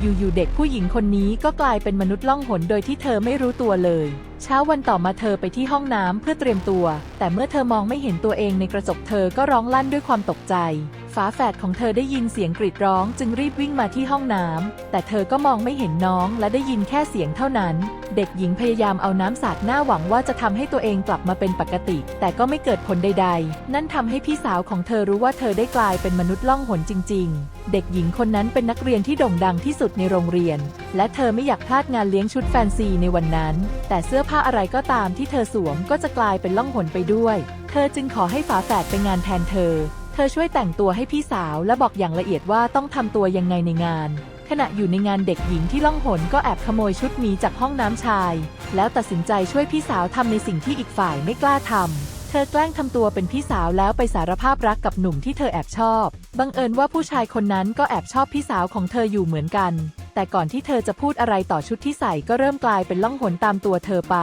อยู่ๆเด็กผู้หญิงคนนี้ก็กลายเป็นมนุษย์ล่องหนโดยที่เธอไม่รู้ตัวเลย เช้าวันต่อมาเธอไปที่ห้องน้ำเพื่อเตรียมตัว แต่เมื่อเธอมองไม่เห็นตัวเองในกระจกเธอก็ร้องลั่นด้วยความตกใจาแฝดของเธอได้ยินเสียงกรีดร้องจึงรีบวิ่งมาที่ห้องน้ำ แต่เธอก็มองไม่เห็นน้องและได้ยินแค่เสียงเท่านั้น เด็กหญิงพยายามเอาน้ำสาดหน้าหวังว่าจะทำให้ตัวเองกลับมาเป็นปกติ แต่ก็ไม่เกิดผลใด ๆ นั่นทำให้พี่สาวของเธอรู้ว่าเธอได้กลายเป็นมนุษย์ล่องหนจริง ๆ เด็กหญิงคนนั้นเป็นนักเรียนที่โด่งดังที่สุดในโรงเรียน และเธอไม่อยากพลาดงานเลี้ยงชุดแฟนซีในวันนั้น แต่เสื้อผ้าอะไรก็ตามที่เธอสวมก็จะกลายเป็นล่องหนไปด้วย เธอจึงขอให้ฝาแฝดไปงานแทนเธอ ธอช่วยแต่งตัวให้พี่สาวและบอกอย่างละเอียดว่าต้องทำตัวยังไงในงาน ขณะอยู่ในงานเด็กหญิงที่ล่องหนก็แอบขโมยชุดมีจากห้องน้ำชาย แล้วตัดสินใจช่วยพี่สาวทำในสิ่งที่อีกฝ่ายไม่กล้าทำ เธอแกล้งทำตัวเป็นพี่สาวแล้วไปสารภาพรักกับหนุ่มที่เธอแอบชอบ บังเอิญว่าผู้ชายคนนั้นก็แอบชอบพี่สาวของเธออยู่เหมือนกัน แต่ก่อนที่เธอจะพูดอะไรต่อชุดที่ใส่ก็เริ่มกลายเป็นล่องหนตามตัวเธอไป